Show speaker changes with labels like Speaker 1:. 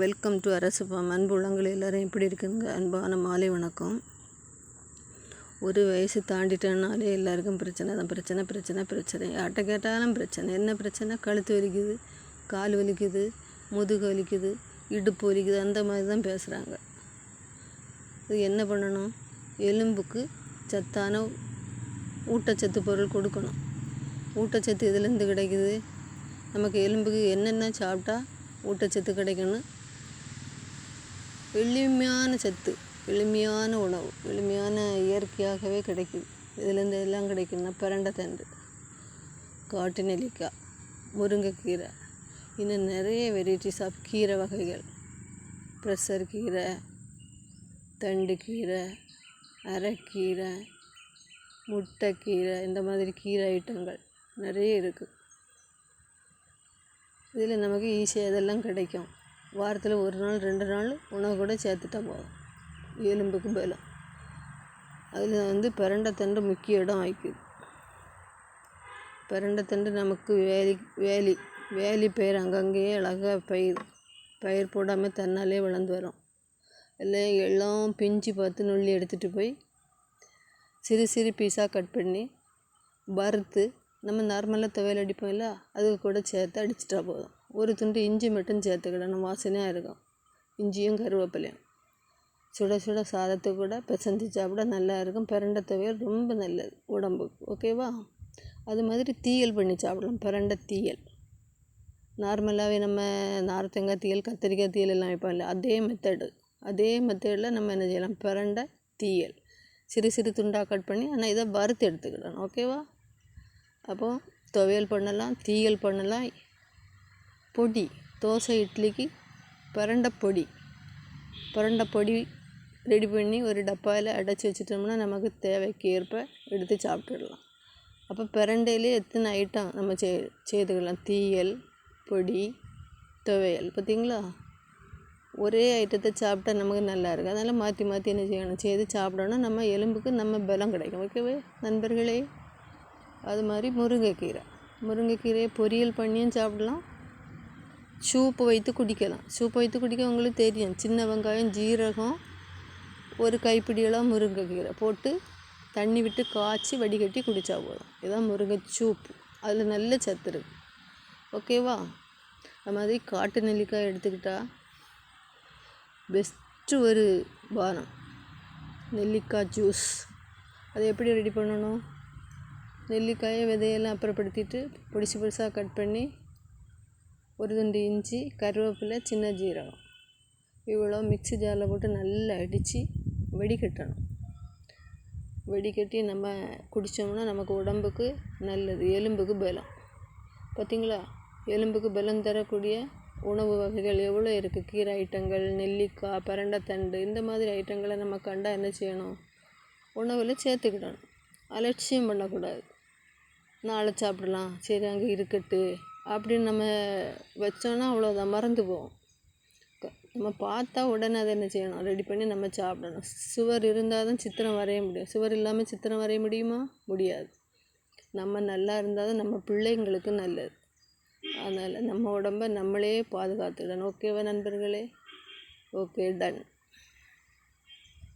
Speaker 1: Welcome to அரசு form அன்பு உள்ளங்கள் எல்லோரும் எப்படி இருக்குங்க? அன்பான மாலை வணக்கம். ஒரு வயசு தாண்டிட்டனாலே எல்லாருக்கும் பிரச்சனை தான். பிரச்சனை பிரச்சனை பிரச்சனை. யார்கிட்ட கேட்டாலும் பிரச்சனை. என்ன பிரச்சனை? கழுத்து வலிக்குது கால் வலிக்குது முதுகு வலிக்குது இடுப்பு வலிக்குது. அந்த மாதிரி தான் பேசுகிறாங்க இது என்ன பண்ணணும்? எலும்புக்கு சத்தான ஊட்டச்சத்து பொருள் கொடுக்கணும். ஊட்டச்சத்து இதுலேருந்து கிடைக்குது? நமக்கு எலும்புக்கு என்னென்ன சாப்பிட்டா ஊட்டச்சத்து கிடைக்கும்னு எளிமையான சத்து எளிமையான உணவு எளிமையான இயற்கையாகவே கிடைக்கும் இதுலேருந்து எல்லாம் கிடைக்குதுன்னா பிரண்டை தண்டு காட்டு நெல்லிக்காய் முருங்கைக்கீரை இன்னும் நிறைய வெரைட்டிஸ் ஆஃப் கீரை வகைகள். ப்ரெஷர் கீரை தண்டு கீரை அரைக்கீரை முட்டைக்கீரை இந்த மாதிரி கீரை ஐட்டங்கள் நிறைய இருக்குது இதில் நமக்கு ஈஸியாக இதெல்லாம் கிடைக்கும். வாரத்தில் ஒரு நாள் ரெண்டு நாள் உணவு கூட சேர்த்துட்டா போதும். எலும்புக்கு பலம் அதில் வந்து பிரண்டைத்தண்டு முக்கிய இடம் வகிக்குது பிரண்டைத்தண்டு நமக்கு வேலி வேலி வேலி பயிர் அங்கங்கேயே அழகாக பயிர் பயிர் போடாமல் தன்னாலே வளர்ந்து வரும். எல்லாம் எல்லாம் பிஞ்சு பார்த்து நுள்ளி எடுத்துகிட்டு போய் சிறு சிறு பீஸாக கட் பண்ணி வறுத்து நம்ம நார்மலாக துவையல் அடிப்போம்ல அதுக்கு கூட சேர்த்து அடிச்சிட்டா போதும். ஒரு துண்டு இஞ்சி மட்டும் சேர்த்துக்கிடணும். வாசனையாக இருக்கும். இஞ்சியும் கருவேப்பிலையும். சுட சுட சாதத்தை கூட பிசைஞ்சு சாப்பிட நல்லா இருக்கும். பிரண்டை துவையல் ரொம்ப நல்லது உடம்புக்கு. ஓகேவா அது மாதிரி தீயல் பண்ணி சாப்பிடலாம். பிரண்டை தீயல். நார்மலாகவே நம்ம நார்த்தங்காய் தீயல் கத்திரிக்காய் தீயல் எல்லாம் வைப்பாங்கல்ல அதே மெத்தடு அதே மெத்தடில் நம்ம என்ன செய்யலாம்? பிரண்டை தீயல். சிறு சிறு துண்டாக கட் பண்ணி ஆனால் இதை வறுத்து எடுத்துக்கிடணும். ஓகேவா அப்போது துவையல் பண்ணலாம் தீயல் பண்ணலாம். பொடி தோசை இட்லிக்கு பிரண்டை பொடி. பிரண்டை பொடி ரெடி பண்ணி ஒரு டப்பாவில் அடைச்சி வச்சிட்டோம்னா நமக்கு தேவைக்கு ஏற்ப எடுத்து சாப்பிட்டுடலாம். அப்போ பிரண்டையிலே எத்தனை ஐட்டம் நம்ம செய் செய்துக்கலாம்? தீயல் பொடி துவையல். பார்த்திங்களா ஒரே ஐட்டத்தை சாப்பிட்டா நமக்கு நல்லா இருக்குது அதனால் மாற்றி மாற்றி என்ன செய்யணும்? செய்து சாப்பிடணும் நம்ம எலும்புக்கு நம்ம பலம் கிடைக்கும். ஓகேவே? நண்பர்களே அது மாதிரி முருங்கைக்கீரை. முருங்கைக்கீரையை பொரியல் பண்ணியும் சாப்பிடலாம். சூப்பு வைத்து குடிக்கலாம். சூப்பு வைத்து குடிக்க உங்களுக்கு தெரியும். சின்ன வெங்காயம் ஜீரகம் ஒரு கைப்பிடியெல்லாம் முருங்கைக்கீரை போட்டு தண்ணி விட்டு காய்ச்சி வடிகட்டி குடித்தா போதும். இதுதான் முருங்கை சூப்பு. அதில் நல்ல சத்து இருக்குது ஓகேவா அது மாதிரி காட்டு நெல்லிக்காய் எடுத்துக்கிட்டால் பெஸ்ட்டு ஒரு பானம். நெல்லிக்காய் ஜூஸ் அதை எப்படி ரெடி பண்ணணும்? நெல்லிக்காயை விதையெல்லாம் அப்புறப்படுத்திட்டு பொடிசு பொடிசாக கட் பண்ணி ஒரு துண்டு இஞ்சி கருவேப்பிலை சின்ன ஜீரகம். இவ்வளோ மிக்ஸி ஜாரில் போட்டு நல்லா அடித்து வெடிக்கட்டணும். வெடிக்கட்டி நம்ம குடித்தோம்னா நமக்கு உடம்புக்கு நல்லது எலும்புக்கு பலம். பார்த்திங்களா எலும்புக்கு பலம் தரக்கூடிய உணவு வகைகள் எவ்வளோ இருக்குது கீரை ஐட்டங்கள் நெல்லிக்காய் பரண்டைத்தண்டு இந்த மாதிரி ஐட்டங்களை நம்ம கண்டால் என்ன செய்யணும்? உணவில் சேர்த்துக்கிடணும். அலட்சியம் பண்ணக்கூடாது. நாளை சாப்பிடலாம். சரி அங்கே இருக்கட்டு. அப்படின்னு நம்ம வச்சோன்னா அவ்வளோதான் மறந்து போகும் நம்ம பார்த்தா உடனே அதை என்ன செய்யணும்? ரெடி பண்ணி நம்ம சாப்பிடணும். சுவர் இருந்தால் தான் சித்திரம் வரைய முடியும். சுவர் இல்லாமல் சித்திரம் வரைய முடியுமா? முடியாது. நம்ம நல்லா இருந்தால் தான் நம்ம பிள்ளைங்களுக்கு நல்லது. அதனால் நம்ம உடம்ப நம்மளே பாதுகாத்துக்கணும் ஓகேவா நண்பர்களே? Okay done